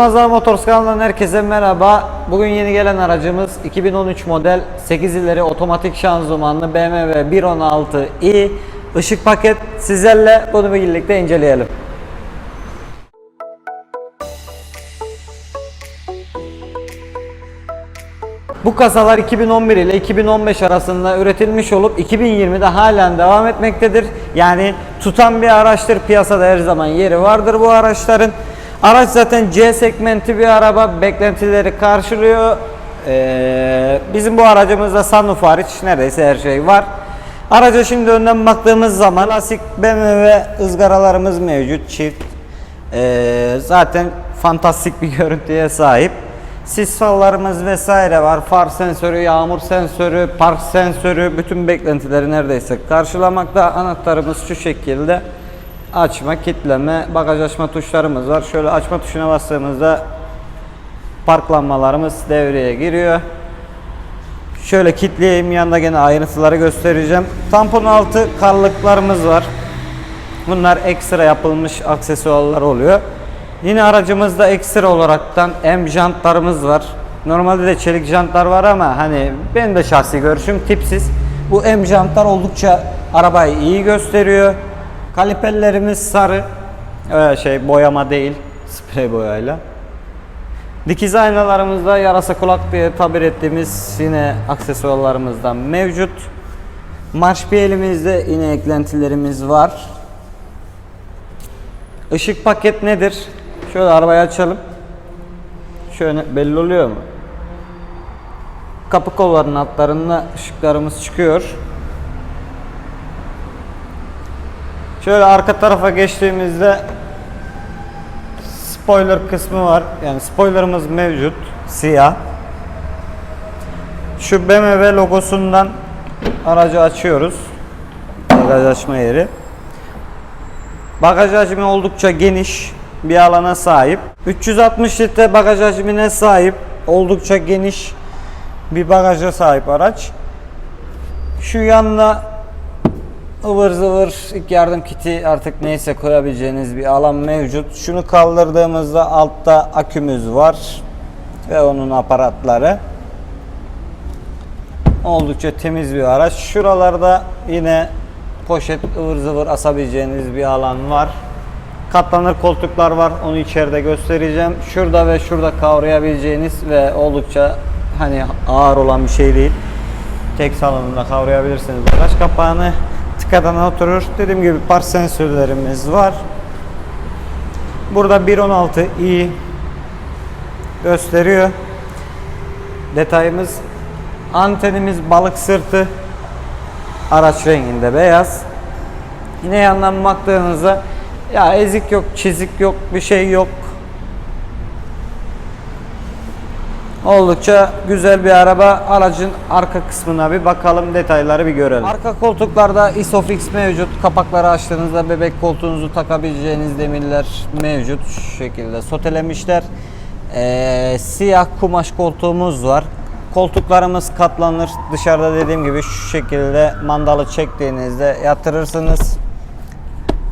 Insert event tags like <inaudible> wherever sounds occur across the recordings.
Mazda Motors kanalından herkese merhaba. Bugün yeni gelen aracımız 2013 model 8 ileri otomatik şanzımanlı BMW 116i ışık paket. Sizlerle bunu birlikte inceleyelim. Bu kasalar 2011 ile 2015 arasında üretilmiş olup 2020'de halen devam etmektedir. Yani tutan bir araçtır. Piyasada her zaman yeri vardır bu araçların. Araç zaten C segmenti bir araba. Beklentileri karşılıyor. Ee, bizim bu aracımızda sunroof hariç neredeyse her şey var. Araca şimdi önden baktığımız zaman klasik BMW ızgaralarımız mevcut çift. Ee, zaten fantastik bir <laughs> görüntüye sahip. Sis fallarımız vesaire var. Far sensörü, yağmur sensörü, park sensörü bütün beklentileri neredeyse karşılamakta. Anahtarımız şu şekilde. Açma, kitleme, bagaj açma tuşlarımız var. Şöyle açma tuşuna bastığımızda park lambalarımız devreye giriyor. Şöyle kitleyeyim yanında gene ayrıntıları göstereceğim. Tampon altı karlıklarımız var. Bunlar ekstra yapılmış aksesuarlar oluyor. Yine aracımızda ekstra olaraktan M jantlarımız var. Normalde de çelik jantlar var ama hani benim de şahsi görüşüm tipsiz. Bu M jantlar oldukça arabayı iyi gösteriyor. Kaliperlerimiz sarı. Öyle şey boyama değil, sprey boyayla. Dikiz aynalarımızda yarasa kulak diye tabir ettiğimiz yine aksesuarlarımızdan mevcut. Marş elimizde yine eklentilerimiz var. Işık paket nedir? Şöyle arabayı açalım. Şöyle belli oluyor mu? Kapı kollarının altlarında ışıklarımız çıkıyor. Şöyle arka tarafa geçtiğimizde spoiler kısmı var. Yani spoilerımız mevcut. Siyah. Şu BMW logosundan aracı açıyoruz. Bagaj açma yeri. Bagaj hacmi oldukça geniş bir alana sahip. 360 litre bagaj hacmine sahip. Oldukça geniş bir bagaja sahip araç. Şu yanına ıvır zıvır ilk yardım kiti artık neyse koyabileceğiniz bir alan mevcut. Şunu kaldırdığımızda altta akümüz var ve onun aparatları. Oldukça temiz bir araç. Şuralarda yine poşet ıvır zıvır asabileceğiniz bir alan var. Katlanır koltuklar var. Onu içeride göstereceğim. Şurada ve şurada kavrayabileceğiniz ve oldukça hani ağır olan bir şey değil. Tek salonunda kavrayabilirsiniz bagaj kapağını. Tıkadan oturur. Dediğim gibi park sensörlerimiz var. Burada 1.16 i gösteriyor. Detayımız antenimiz balık sırtı araç renginde beyaz. Yine yandan baktığınızda ya ezik yok, çizik yok, bir şey yok. Oldukça güzel bir araba. Aracın arka kısmına bir bakalım, detayları bir görelim. Arka koltuklarda Isofix mevcut. Kapakları açtığınızda bebek koltuğunuzu takabileceğiniz demirler mevcut. Şu şekilde sotelemişler. Ee, siyah kumaş koltuğumuz var. Koltuklarımız katlanır. Dışarıda dediğim gibi şu şekilde mandalı çektiğinizde yatırırsınız.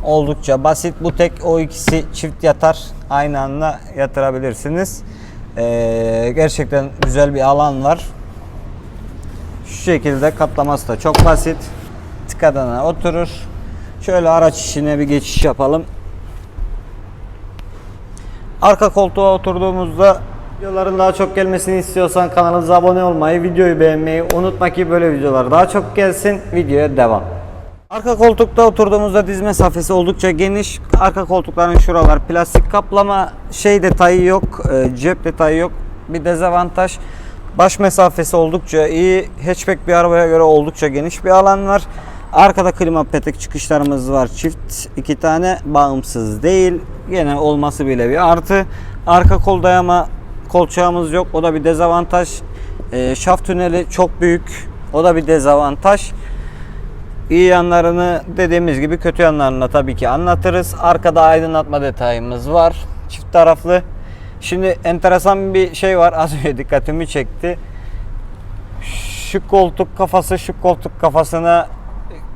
Oldukça basit. Bu tek o ikisi çift yatar. Aynı anda yatırabilirsiniz. Ee, gerçekten güzel bir alan var. Şu şekilde katlaması da çok basit. Tıkadana oturur. Şöyle araç içine bir geçiş yapalım. Arka koltuğa oturduğumuzda videoların daha çok gelmesini istiyorsan kanalımıza abone olmayı, videoyu beğenmeyi unutma ki böyle videolar daha çok gelsin. Videoya devam. Arka koltukta oturduğumuzda diz mesafesi oldukça geniş. Arka koltukların şuralar plastik kaplama. Şey detayı yok, e, cep detayı yok. Bir dezavantaj. Baş mesafesi oldukça iyi. Hatchback bir arabaya göre oldukça geniş bir alan var. Arkada klima petek çıkışlarımız var. Çift iki tane bağımsız değil. Yine olması bile bir artı. Arka kol dayama kolçağımız yok. O da bir dezavantaj. E, şaft tüneli çok büyük. O da bir dezavantaj. İyi yanlarını dediğimiz gibi kötü yanlarını tabii ki anlatırız. Arkada aydınlatma detayımız var. Çift taraflı. Şimdi enteresan bir şey var. Az önce dikkatimi çekti. Şu koltuk kafası şu koltuk kafasına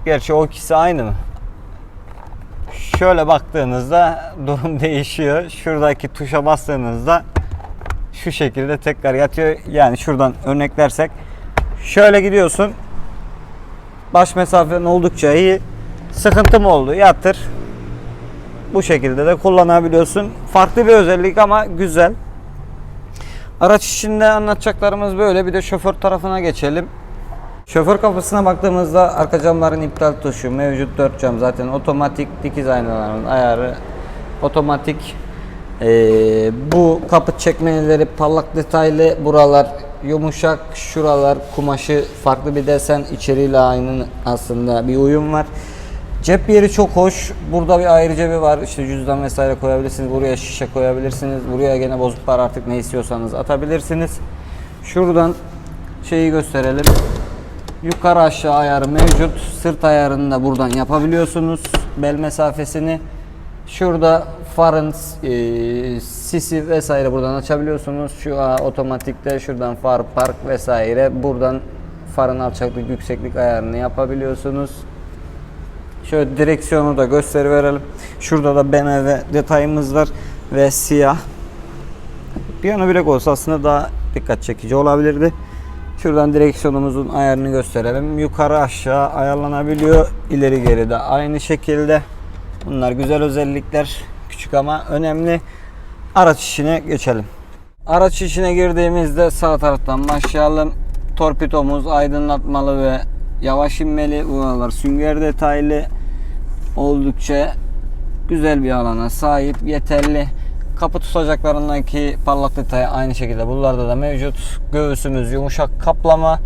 gerçi o ikisi aynı mı? şöyle baktığınızda durum <laughs> değişiyor. Şuradaki tuşa bastığınızda şu şekilde tekrar yatıyor. Yani şuradan örneklersek şöyle gidiyorsun. Baş mesafen oldukça iyi. Sıkıntı mı oldu? Yatır. Bu şekilde de kullanabiliyorsun. Farklı bir özellik ama güzel. Araç içinde anlatacaklarımız böyle. Bir de şoför tarafına geçelim. Şoför kapısına baktığımızda arka camların iptal tuşu mevcut 4 cam zaten otomatik dikiz aynalarının ayarı otomatik Ee, bu kapı çekmeleri parlak detaylı buralar yumuşak şuralar kumaşı farklı bir desen. İçeriğiyle aynı aslında bir uyum var. Cep yeri çok hoş. Burada bir ayrı cebi var. İşte cüzdan vesaire koyabilirsiniz. Buraya şişe koyabilirsiniz. Buraya gene bozuk para artık ne istiyorsanız atabilirsiniz. Şuradan şeyi gösterelim. Yukarı aşağı ayarı mevcut. Sırt ayarını da buradan yapabiliyorsunuz. Bel mesafesini. Şurada farın e, sisi vesaire buradan açabiliyorsunuz. Şu a, otomatikte şuradan far park vesaire. Buradan farın alçaklık yükseklik ayarını yapabiliyorsunuz. Şöyle direksiyonu da gösteri verelim. Şurada da BMW detayımız var ve siyah. Piyano bilek olsa aslında daha dikkat çekici olabilirdi. Şuradan direksiyonumuzun ayarını gösterelim. Yukarı aşağı ayarlanabiliyor. İleri geri de aynı şekilde. Bunlar güzel özellikler. Küçük ama önemli. Araç işine geçelim. Araç işine girdiğimizde sağ taraftan başlayalım. Torpidomuz aydınlatmalı ve yavaş inmeli. Buralar sünger detaylı. Oldukça güzel bir alana sahip. Yeterli. Kapı tutacaklarındaki parlak detay aynı şekilde bunlarda da mevcut. Göğsümüz yumuşak kaplama.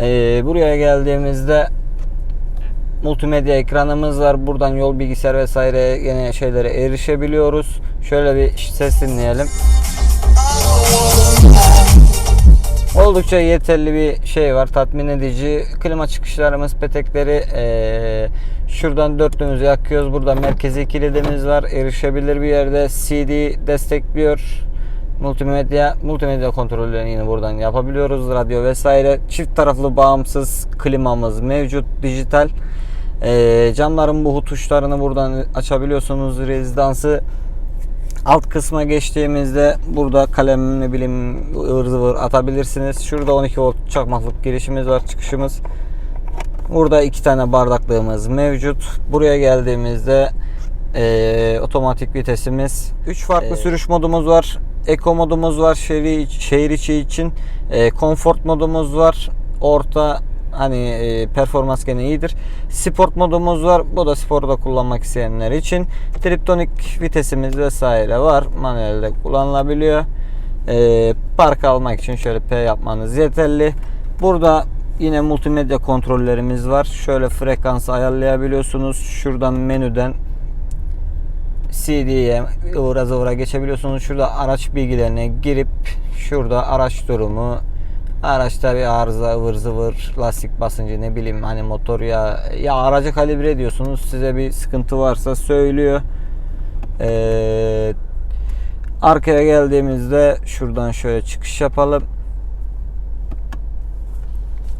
Ee, buraya geldiğimizde multimedya ekranımız var. Buradan yol bilgisayar vesaire yine şeylere erişebiliyoruz. Şöyle bir ses dinleyelim. Oldukça yeterli bir şey var. Tatmin edici. Klima çıkışlarımız, petekleri eee, şuradan dörtlüğümüzü yakıyoruz. Burada merkezi kilidimiz var. Erişebilir bir yerde. CD destekliyor. Multimedya, multimedya kontrollerini yine buradan yapabiliyoruz. Radyo vesaire. Çift taraflı bağımsız klimamız mevcut. Dijital. Eee, camların bu tuşlarını buradan açabiliyorsunuz. Rezidansı Alt kısma geçtiğimizde burada kalem ne bileyim ıvır zıvır atabilirsiniz. Şurada 12 volt çakmaklık girişimiz var çıkışımız. Burada iki tane bardaklığımız mevcut. Buraya geldiğimizde eee, otomatik vitesimiz. 3 farklı Ee, sürüş modumuz var. Eco modumuz var şehir, şehir içi için. Eee Comfort modumuz var. Orta hani e, performans gene iyidir. Sport modumuz var. Bu da sporda kullanmak isteyenler için. Triptonik vitesimiz vesaire var. Manuelde kullanılabiliyor. E, park almak için şöyle P yapmanız yeterli. Burada yine multimedya kontrollerimiz var. Şöyle frekans ayarlayabiliyorsunuz. Şuradan menüden CD'ye ıvıra zıvıra geçebiliyorsunuz. Şurada araç bilgilerine girip şurada araç durumu, araçta bir arıza ıvır zıvır, lastik basıncı ne bileyim hani motor ya ya aracı kalibre ediyorsunuz. Size bir sıkıntı varsa söylüyor. Ee, arkaya geldiğimizde şuradan şöyle çıkış yapalım.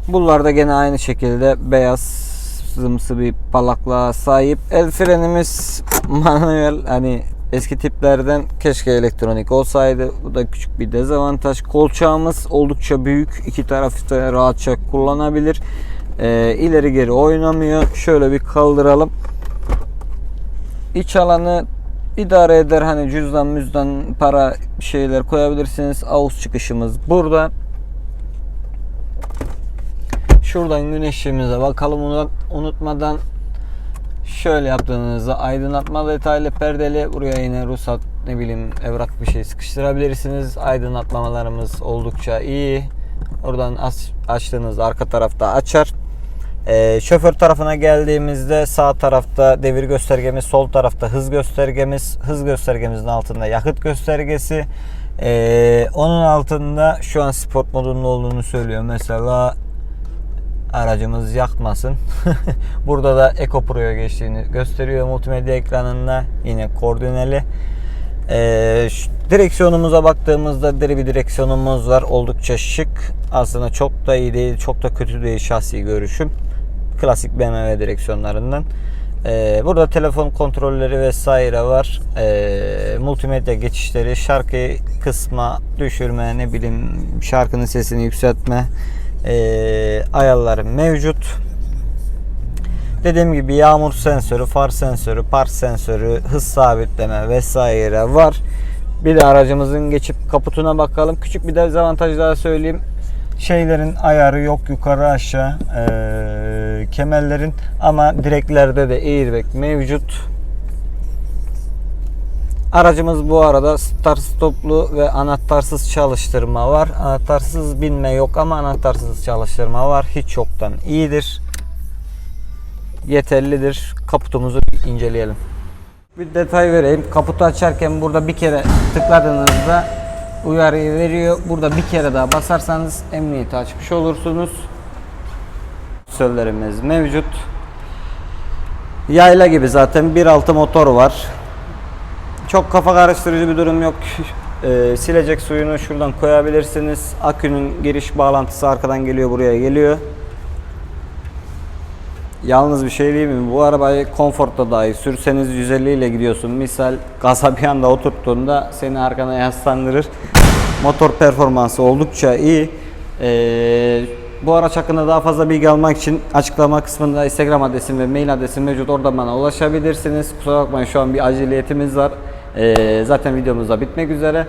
Bunlar da gene aynı şekilde beyaz zımsı bir parlaklığa sahip. El frenimiz <laughs> manuel hani eski tiplerden keşke elektronik olsaydı. Bu da küçük bir dezavantaj. Kolçağımız oldukça büyük. İki tarafı da rahatça kullanabilir. Ee, ileri geri oynamıyor. Şöyle bir kaldıralım. İç alanı idare eder. Hani cüzdan müzdan para şeyler koyabilirsiniz. Ağuz çıkışımız burada. Şuradan güneş ışığımıza bakalım Unut- unutmadan şöyle yaptığınızda aydınlatma detaylı perdeli buraya yine ruhsat ne bileyim evrak bir şey sıkıştırabilirsiniz. Aydınlatmalarımız oldukça iyi. Oradan aç, açtığınızda arka tarafta açar. Ee, şoför tarafına geldiğimizde sağ tarafta devir göstergemiz, sol tarafta hız göstergemiz, hız göstergemizin altında yakıt göstergesi. Ee, onun altında şu an sport modunun olduğunu söylüyor. Mesela aracımız yakmasın. <laughs> Burada da Eco Pro'ya geçtiğini gösteriyor multimedya ekranında. Yine koordineli. Ee, direksiyonumuza baktığımızda deri bir direksiyonumuz var. Oldukça şık. Aslında çok da iyi değil, çok da kötü değil şahsi görüşüm. Klasik BMW direksiyonlarından. Ee, burada telefon kontrolleri vesaire var. Ee, multimedya geçişleri, şarkı kısma, düşürme, ne bileyim şarkının sesini yükseltme ee, ayarları mevcut. Dediğim gibi yağmur sensörü, far sensörü, park sensörü, hız sabitleme vesaire var. Bir de aracımızın geçip kaputuna bakalım. Küçük bir dezavantaj daha söyleyeyim. Şeylerin ayarı yok yukarı aşağı ee, kemerlerin ama direklerde de airbag mevcut. Aracımız bu arada start stoplu ve anahtarsız çalıştırma var. Anahtarsız binme yok ama anahtarsız çalıştırma var. Hiç yoktan iyidir yeterlidir. Kaputumuzu inceleyelim. Bir detay vereyim. Kaputu açarken burada bir kere tıkladığınızda uyarıyı veriyor. Burada bir kere daha basarsanız emniyeti açmış olursunuz. Söllerimiz mevcut. Yayla gibi zaten 1.6 motor var. Çok kafa karıştırıcı bir durum yok. Ee, silecek suyunu şuradan koyabilirsiniz. Akünün giriş bağlantısı arkadan geliyor buraya geliyor. Yalnız bir şey değil mi? Bu arabayı konforta dahi sürseniz 150 ile gidiyorsun. Misal gaza bir anda oturttuğunda seni arkana yaslandırır. Motor performansı oldukça iyi. Ee, bu araç hakkında daha fazla bilgi almak için açıklama kısmında Instagram adresim ve mail adresim mevcut. Oradan bana ulaşabilirsiniz. Kusura bakmayın şu an bir aciliyetimiz var. Ee, zaten videomuz da bitmek üzere.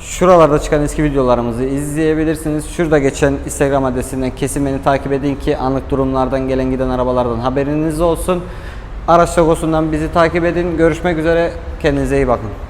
Şuralarda çıkan eski videolarımızı izleyebilirsiniz. Şurada geçen Instagram adresinden kesin beni takip edin ki anlık durumlardan gelen giden arabalardan haberiniz olsun. Araç logosundan bizi takip edin. Görüşmek üzere. Kendinize iyi bakın.